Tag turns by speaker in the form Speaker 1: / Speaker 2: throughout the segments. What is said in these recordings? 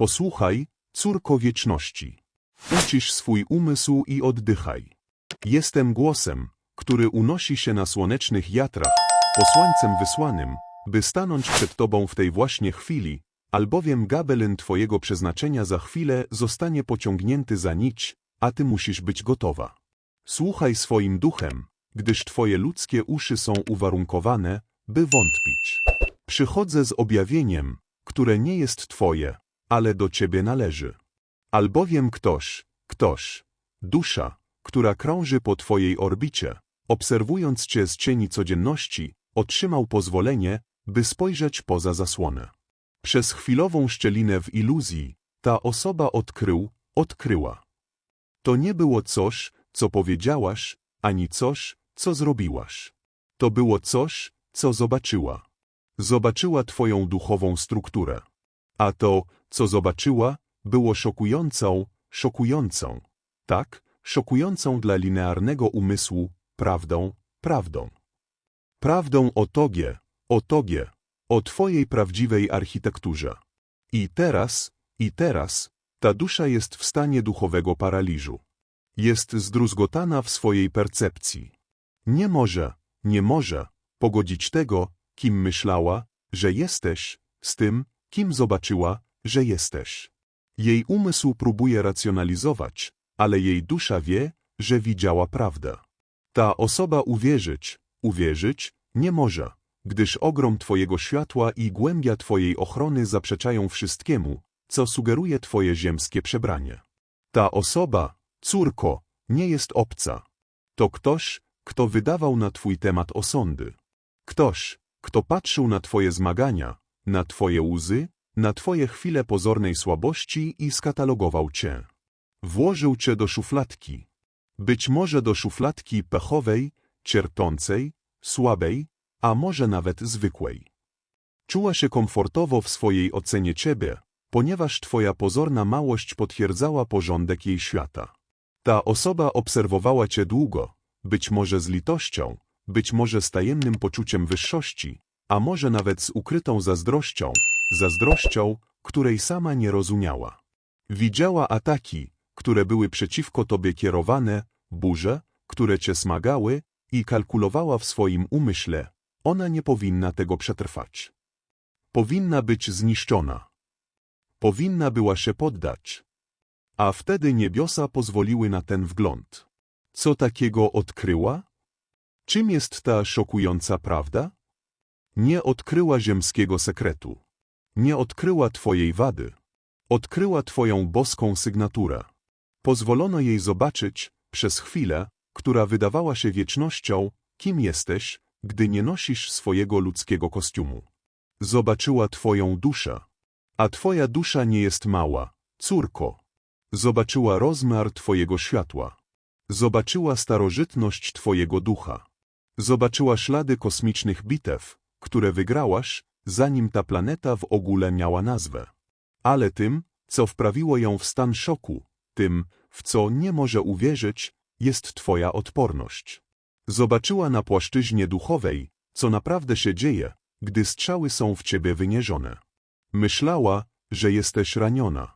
Speaker 1: Posłuchaj, córko wieczności. Ucisz swój umysł i oddychaj. Jestem głosem, który unosi się na słonecznych jatrach, posłańcem wysłanym, by stanąć przed tobą w tej właśnie chwili, albowiem gabelyn twojego przeznaczenia za chwilę zostanie pociągnięty za nić, a ty musisz być gotowa. Słuchaj swoim duchem, gdyż twoje ludzkie uszy są uwarunkowane, by wątpić. Przychodzę z objawieniem, które nie jest twoje, ale do ciebie należy. Albowiem ktoś, ktoś, dusza, która krąży po twojej orbicie, obserwując cię z cieni codzienności, otrzymał pozwolenie, by spojrzeć poza zasłonę. Przez chwilową szczelinę w iluzji, ta osoba odkrył, odkryła. To nie było coś, co powiedziałaś, ani coś, co zrobiłaś. To było coś, co zobaczyła. Zobaczyła twoją duchową strukturę. A to, co zobaczyła, było szokującą, szokującą. Tak, szokującą dla linearnego umysłu, prawdą, prawdą. Prawdą o Tobie, o Tobie, o Twojej prawdziwej architekturze. I teraz, i teraz, ta dusza jest w stanie duchowego paraliżu. Jest zdruzgotana w swojej percepcji. Nie może, nie może pogodzić tego, kim myślała, że jesteś, z tym, kim zobaczyła, że jesteś. Jej umysł próbuje racjonalizować, ale jej dusza wie, że widziała prawdę. Ta osoba uwierzyć, uwierzyć, nie może, gdyż ogrom Twojego światła i głębia Twojej ochrony zaprzeczają wszystkiemu, co sugeruje Twoje ziemskie przebranie. Ta osoba, córko, nie jest obca. To ktoś, kto wydawał na Twój temat osądy. Ktoś, kto patrzył na Twoje zmagania, na Twoje łzy, na Twoje chwile pozornej słabości i skatalogował Cię. Włożył Cię do szufladki. Być może do szufladki pechowej, cierpiącej, słabej, a może nawet zwykłej. Czuła się komfortowo w swojej ocenie Ciebie, ponieważ Twoja pozorna małość potwierdzała porządek jej świata. Ta osoba obserwowała Cię długo, być może z litością, być może z tajemnym poczuciem wyższości, a może nawet z ukrytą zazdrością, zazdrością, której sama nie rozumiała. Widziała ataki, które były przeciwko Tobie kierowane, burze, które Cię smagały i kalkulowała w swoim umyśle, ona nie powinna tego przetrwać. Powinna być zniszczona. Powinna była się poddać. A wtedy niebiosa pozwoliły na ten wgląd. Co takiego odkryła? Czym jest ta szokująca prawda? Nie odkryła ziemskiego sekretu. Nie odkryła Twojej wady. Odkryła Twoją boską sygnaturę. Pozwolono jej zobaczyć, przez chwilę, która wydawała się wiecznością, kim jesteś, gdy nie nosisz swojego ludzkiego kostiumu. Zobaczyła Twoją duszę. A Twoja dusza nie jest mała, córko. Zobaczyła rozmiar Twojego światła. Zobaczyła starożytność Twojego ducha. Zobaczyła ślady kosmicznych bitew, które wygrałaś, zanim ta planeta w ogóle miała nazwę. Ale tym, co wprawiło ją w stan szoku, tym, w co nie może uwierzyć, jest Twoja odporność. Zobaczyła na płaszczyźnie duchowej, co naprawdę się dzieje, gdy strzały są w Ciebie wynierzone. Myślała, że jesteś raniona.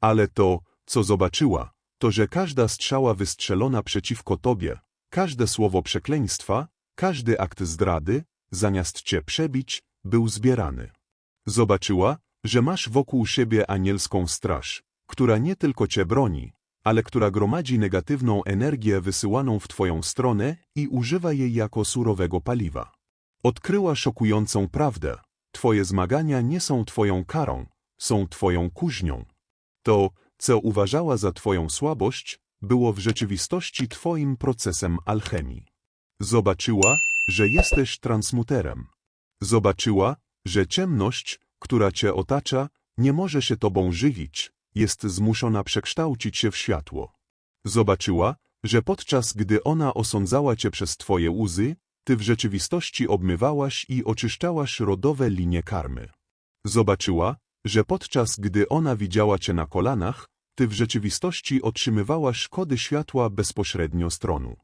Speaker 1: Ale to, co zobaczyła, to że każda strzała wystrzelona przeciwko Tobie, każde słowo przekleństwa, każdy akt zdrady, zamiast Cię przebić, był zbierany. Zobaczyła, że masz wokół siebie anielską straż, która nie tylko Cię broni, ale która gromadzi negatywną energię wysyłaną w Twoją stronę i używa jej jako surowego paliwa. Odkryła szokującą prawdę. Twoje zmagania nie są Twoją karą, są Twoją kuźnią. To, co uważała za Twoją słabość, było w rzeczywistości Twoim procesem alchemii. Zobaczyła, że jesteś transmuterem. Zobaczyła, że ciemność, która Cię otacza, nie może się Tobą żywić, jest zmuszona przekształcić się w światło. Zobaczyła, że podczas gdy ona osądzała Cię przez Twoje łzy, Ty w rzeczywistości obmywałaś i oczyszczałaś rodowe linie karmy. Zobaczyła, że podczas gdy ona widziała Cię na kolanach, Ty w rzeczywistości otrzymywałaś kody światła bezpośrednio z tronu.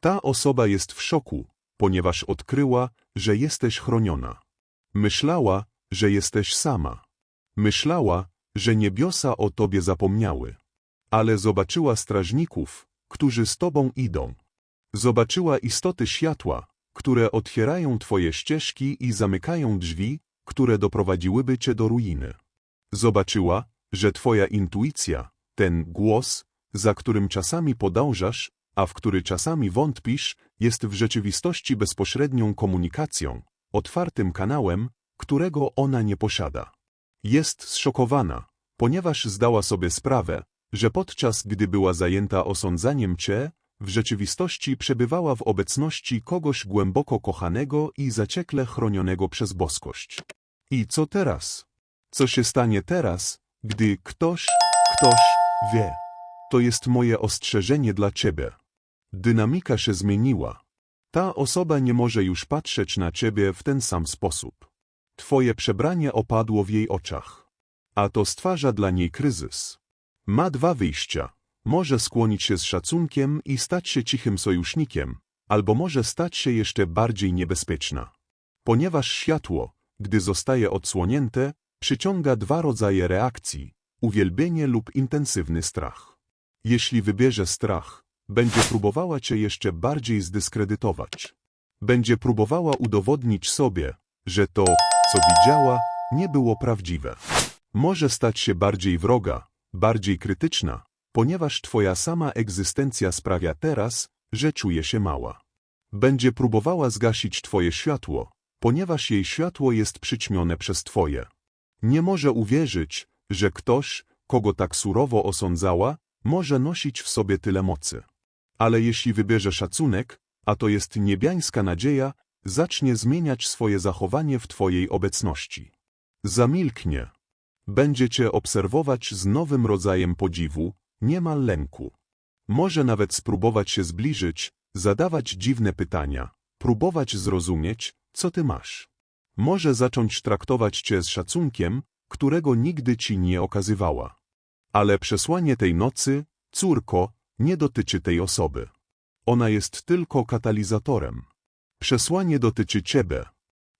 Speaker 1: Ta osoba jest w szoku, ponieważ odkryła, że jesteś chroniona. Myślała, że jesteś sama. Myślała, że niebiosa o tobie zapomniały. Ale zobaczyła strażników, którzy z tobą idą. Zobaczyła istoty światła, które otwierają twoje ścieżki i zamykają drzwi, które doprowadziłyby cię do ruiny. Zobaczyła, że twoja intuicja, ten głos, za którym czasami podążasz, a w który czasami wątpisz, jest w rzeczywistości bezpośrednią komunikacją, otwartym kanałem, którego ona nie posiada. Jest zszokowana, ponieważ zdała sobie sprawę, że podczas gdy była zajęta osądzaniem cię, w rzeczywistości przebywała w obecności kogoś głęboko kochanego i zaciekle chronionego przez boskość. I co teraz? Co się stanie teraz, gdy ktoś, ktoś wie? To jest moje ostrzeżenie dla ciebie. Dynamika się zmieniła. Ta osoba nie może już patrzeć na ciebie w ten sam sposób. Twoje przebranie opadło w jej oczach. A to stwarza dla niej kryzys. Ma dwa wyjścia. Może skłonić się z szacunkiem i stać się cichym sojusznikiem, albo może stać się jeszcze bardziej niebezpieczna. Ponieważ światło, gdy zostaje odsłonięte, przyciąga dwa rodzaje reakcji uwielbienie lub intensywny strach. Jeśli wybierze strach, będzie próbowała cię jeszcze bardziej zdyskredytować. Będzie próbowała udowodnić sobie, że to, co widziała, nie było prawdziwe. Może stać się bardziej wroga, bardziej krytyczna, ponieważ twoja sama egzystencja sprawia teraz, że czuje się mała. Będzie próbowała zgasić twoje światło, ponieważ jej światło jest przyćmione przez twoje. Nie może uwierzyć, że ktoś, kogo tak surowo osądzała, może nosić w sobie tyle mocy. Ale jeśli wybierze szacunek, a to jest niebiańska nadzieja, zacznie zmieniać swoje zachowanie w twojej obecności. Zamilknie. Będzie cię obserwować z nowym rodzajem podziwu, niemal lęku. Może nawet spróbować się zbliżyć, zadawać dziwne pytania, próbować zrozumieć, co ty masz. Może zacząć traktować cię z szacunkiem, którego nigdy ci nie okazywała. Ale przesłanie tej nocy, córko, nie dotyczy tej osoby. Ona jest tylko katalizatorem. Przesłanie dotyczy ciebie.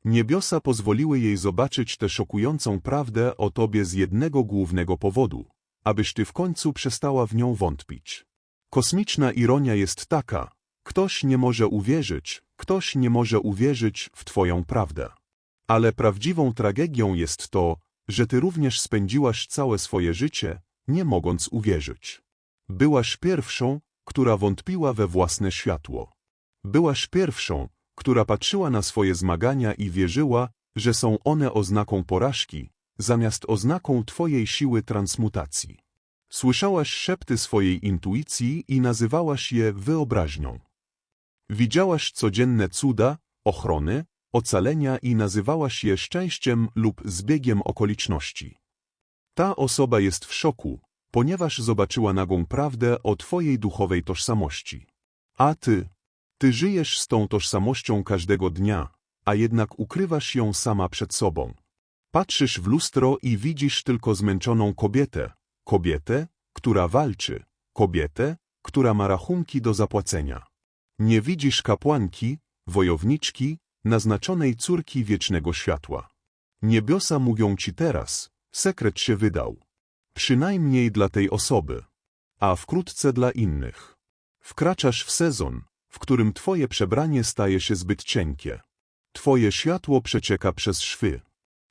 Speaker 1: Niebiosa pozwoliły jej zobaczyć tę szokującą prawdę o tobie z jednego głównego powodu, abyś ty w końcu przestała w nią wątpić. Kosmiczna ironia jest taka, ktoś nie może uwierzyć, ktoś nie może uwierzyć w twoją prawdę. Ale prawdziwą tragedią jest to, że ty również spędziłaś całe swoje życie, nie mogąc uwierzyć. Byłaś pierwszą, która wątpiła we własne światło. Byłaś pierwszą, która patrzyła na swoje zmagania i wierzyła, że są one oznaką porażki, zamiast oznaką twojej siły transmutacji. Słyszałaś szepty swojej intuicji i nazywałaś je wyobraźnią. Widziałaś codzienne cuda, ochrony, ocalenia i nazywałaś je szczęściem lub zbiegiem okoliczności. Ta osoba jest w szoku, ponieważ zobaczyła nagą prawdę o twojej duchowej tożsamości. A ty, ty żyjesz z tą tożsamością każdego dnia, a jednak ukrywasz ją sama przed sobą. Patrzysz w lustro i widzisz tylko zmęczoną kobietę, kobietę, która walczy, kobietę, która ma rachunki do zapłacenia. Nie widzisz kapłanki, wojowniczki, naznaczonej córki wiecznego światła. Niebiosa mówią ci teraz, sekret się wydał. Przynajmniej dla tej osoby, a wkrótce dla innych. Wkraczasz w sezon, w którym twoje przebranie staje się zbyt cienkie. Twoje światło przecieka przez szwy.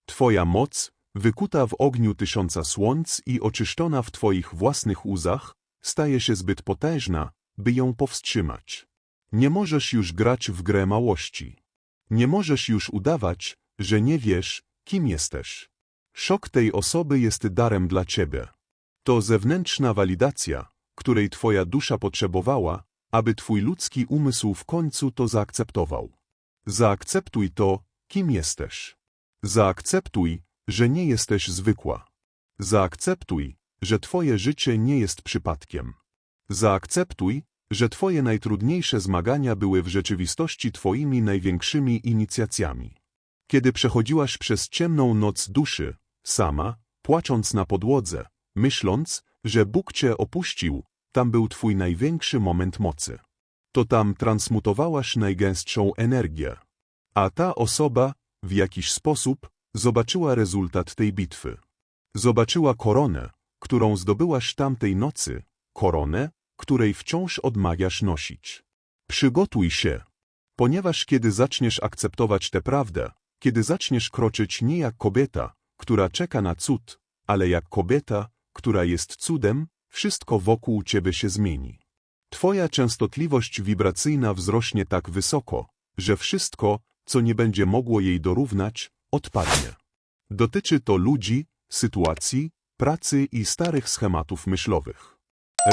Speaker 1: Twoja moc, wykuta w ogniu tysiąca słońc i oczyszczona w twoich własnych łzach, staje się zbyt potężna, by ją powstrzymać. Nie możesz już grać w grę małości. Nie możesz już udawać, że nie wiesz, kim jesteś. Szok tej osoby jest darem dla ciebie. To zewnętrzna walidacja, której twoja dusza potrzebowała, aby twój ludzki umysł w końcu to zaakceptował. Zaakceptuj to, kim jesteś. Zaakceptuj, że nie jesteś zwykła. Zaakceptuj, że twoje życie nie jest przypadkiem. Zaakceptuj, że twoje najtrudniejsze zmagania były w rzeczywistości twoimi największymi inicjacjami. Kiedy przechodziłaś przez ciemną noc duszy, sama, płacząc na podłodze, myśląc, że Bóg cię opuścił, tam był twój największy moment mocy. To tam transmutowałaś najgęstszą energię. A ta osoba, w jakiś sposób, zobaczyła rezultat tej bitwy. Zobaczyła koronę, którą zdobyłaś tamtej nocy, koronę, której wciąż odmawiasz nosić. Przygotuj się, ponieważ kiedy zaczniesz akceptować tę prawdę, kiedy zaczniesz kroczyć nie jak kobieta, która czeka na cud, ale jak kobieta, która jest cudem, wszystko wokół ciebie się zmieni. Twoja częstotliwość wibracyjna wzrośnie tak wysoko, że wszystko, co nie będzie mogło jej dorównać, odpadnie. Dotyczy to ludzi, sytuacji, pracy i starych schematów myślowych.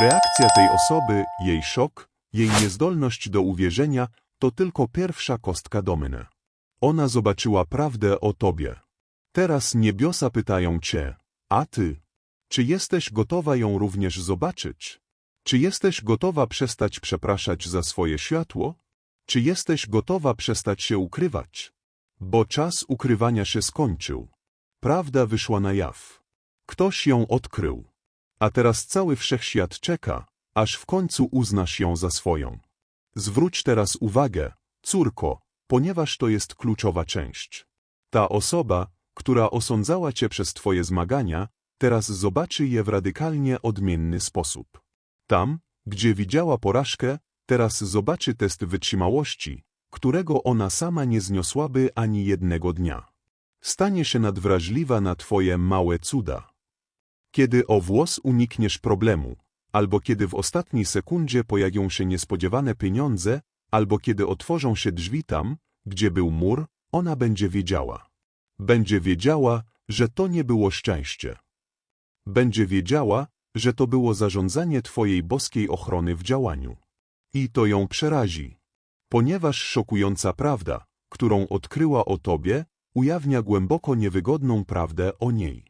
Speaker 1: Reakcja tej osoby, jej szok, jej niezdolność do uwierzenia to tylko pierwsza kostka dominy. Ona zobaczyła prawdę o tobie. Teraz niebiosa pytają cię, a ty, czy jesteś gotowa ją również zobaczyć? Czy jesteś gotowa przestać przepraszać za swoje światło? Czy jesteś gotowa przestać się ukrywać? Bo czas ukrywania się skończył. Prawda wyszła na jaw. Ktoś ją odkrył. A teraz cały wszechświat czeka, aż w końcu uznasz ją za swoją. Zwróć teraz uwagę, córko, ponieważ to jest kluczowa część. Ta osoba, która osądzała cię przez twoje zmagania, teraz zobaczy je w radykalnie odmienny sposób. Tam, gdzie widziała porażkę, teraz zobaczy test wytrzymałości, którego ona sama nie zniosłaby ani jednego dnia. Stanie się nadwrażliwa na twoje małe cuda. Kiedy o włos unikniesz problemu, albo kiedy w ostatniej sekundzie pojawią się niespodziewane pieniądze, albo kiedy otworzą się drzwi tam, gdzie był mur, ona będzie wiedziała. Będzie wiedziała, że to nie było szczęście. Będzie wiedziała, że to było zarządzanie Twojej boskiej ochrony w działaniu. I to ją przerazi, ponieważ szokująca prawda, którą odkryła o Tobie, ujawnia głęboko niewygodną prawdę o niej.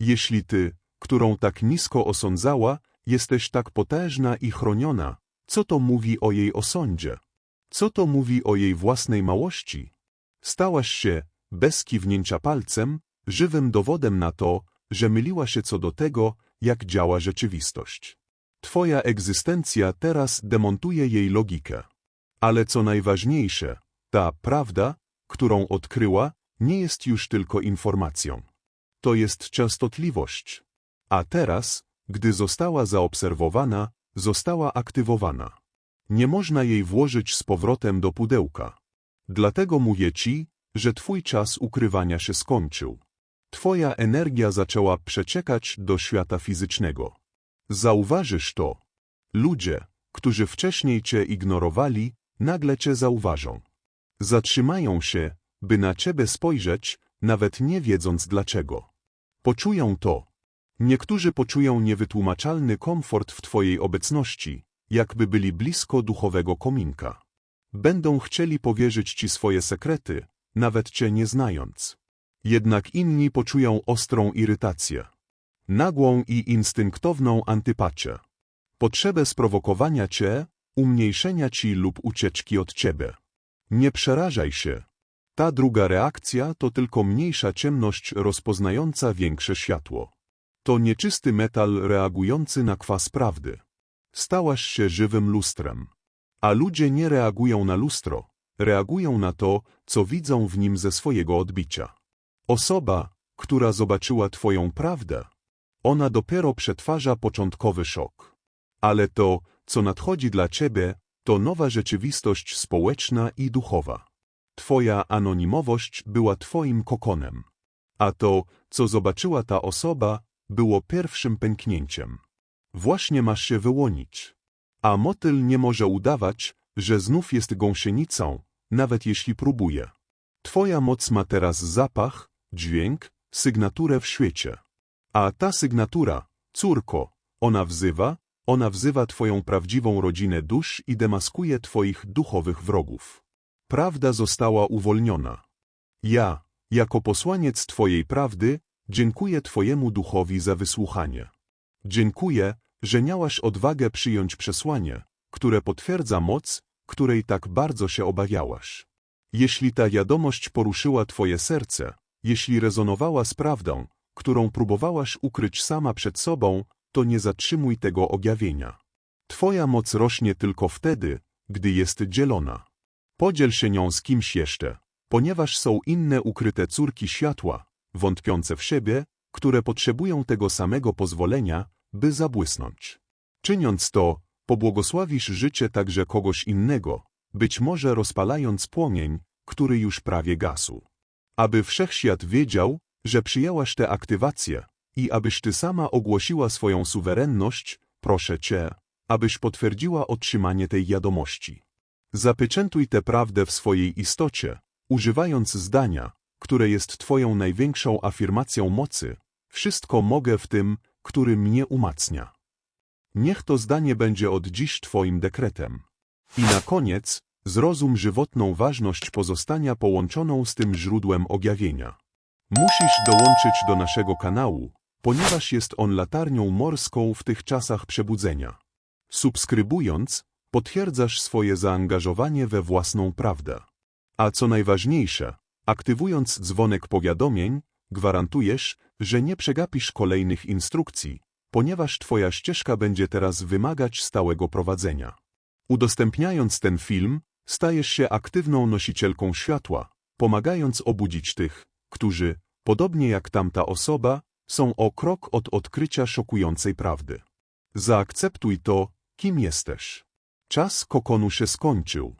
Speaker 1: Jeśli Ty, którą tak nisko osądzała, jesteś tak potężna i chroniona, co to mówi o jej osądzie? Co to mówi o jej własnej małości? Stałaś się, bez kiwnięcia palcem, żywym dowodem na to, że myliła się co do tego, jak działa rzeczywistość. Twoja egzystencja teraz demontuje jej logikę. Ale co najważniejsze, ta prawda, którą odkryła, nie jest już tylko informacją. To jest częstotliwość. A teraz, gdy została zaobserwowana, została aktywowana. Nie można jej włożyć z powrotem do pudełka. Dlatego mówię ci, że twój czas ukrywania się skończył. Twoja energia zaczęła przeciekać do świata fizycznego. Zauważysz to. Ludzie, którzy wcześniej cię ignorowali, nagle cię zauważą. Zatrzymają się, by na ciebie spojrzeć, nawet nie wiedząc dlaczego. Poczują to. Niektórzy poczują niewytłumaczalny komfort w twojej obecności, jakby byli blisko duchowego kominka. Będą chcieli powierzyć ci swoje sekrety, nawet cię nie znając. Jednak inni poczują ostrą irytację, nagłą i instynktowną antypacię, potrzebę sprowokowania cię, umniejszenia ci lub ucieczki od ciebie. Nie przerażaj się. Ta druga reakcja to tylko mniejsza ciemność rozpoznająca większe światło. To nieczysty metal reagujący na kwas prawdy. Stałaś się żywym lustrem. A ludzie nie reagują na lustro, reagują na to, co widzą w nim ze swojego odbicia. Osoba, która zobaczyła Twoją prawdę, ona dopiero przetwarza początkowy szok. Ale to, co nadchodzi dla Ciebie, to nowa rzeczywistość społeczna i duchowa. Twoja anonimowość była Twoim kokonem. A to, co zobaczyła ta osoba, było pierwszym pęknięciem. Właśnie masz się wyłonić. A motyl nie może udawać, że znów jest gąsienicą, nawet jeśli próbuje. Twoja moc ma teraz zapach, dźwięk, sygnaturę w świecie. A ta sygnatura, córko, ona wzywa, ona wzywa Twoją prawdziwą rodzinę dusz i demaskuje Twoich duchowych wrogów. Prawda została uwolniona. Ja, jako posłaniec Twojej prawdy, dziękuję Twojemu duchowi za wysłuchanie. Dziękuję, że miałaś odwagę przyjąć przesłanie, które potwierdza moc, której tak bardzo się obawiałaś. Jeśli ta wiadomość poruszyła Twoje serce, jeśli rezonowała z prawdą, którą próbowałaś ukryć sama przed sobą, to nie zatrzymuj tego objawienia. Twoja moc rośnie tylko wtedy, gdy jest dzielona. Podziel się nią z kimś jeszcze, ponieważ są inne ukryte córki światła, wątpiące w siebie, które potrzebują tego samego pozwolenia, by zabłysnąć. Czyniąc to, pobłogosławisz życie także kogoś innego, być może rozpalając płomień, który już prawie gasł. Aby wszechświat wiedział, że przyjęłaś tę aktywację i abyś ty sama ogłosiła swoją suwerenność, proszę cię, abyś potwierdziła otrzymanie tej wiadomości. Zapieczętuj tę prawdę w swojej istocie, używając zdania, które jest twoją największą afirmacją mocy, wszystko mogę w tym, który mnie umacnia. Niech to zdanie będzie od dziś twoim dekretem. I na koniec, zrozum żywotną ważność pozostania połączoną z tym źródłem objawienia. Musisz dołączyć do naszego kanału, ponieważ jest on latarnią morską w tych czasach przebudzenia. Subskrybując, potwierdzasz swoje zaangażowanie we własną prawdę. A co najważniejsze, aktywując dzwonek powiadomień, gwarantujesz, że nie przegapisz kolejnych instrukcji, ponieważ Twoja ścieżka będzie teraz wymagać stałego prowadzenia. Udostępniając ten film, stajesz się aktywną nosicielką światła, pomagając obudzić tych, którzy, podobnie jak tamta osoba, są o krok od odkrycia szokującej prawdy. Zaakceptuj to, kim jesteś. Czas kokonu się skończył.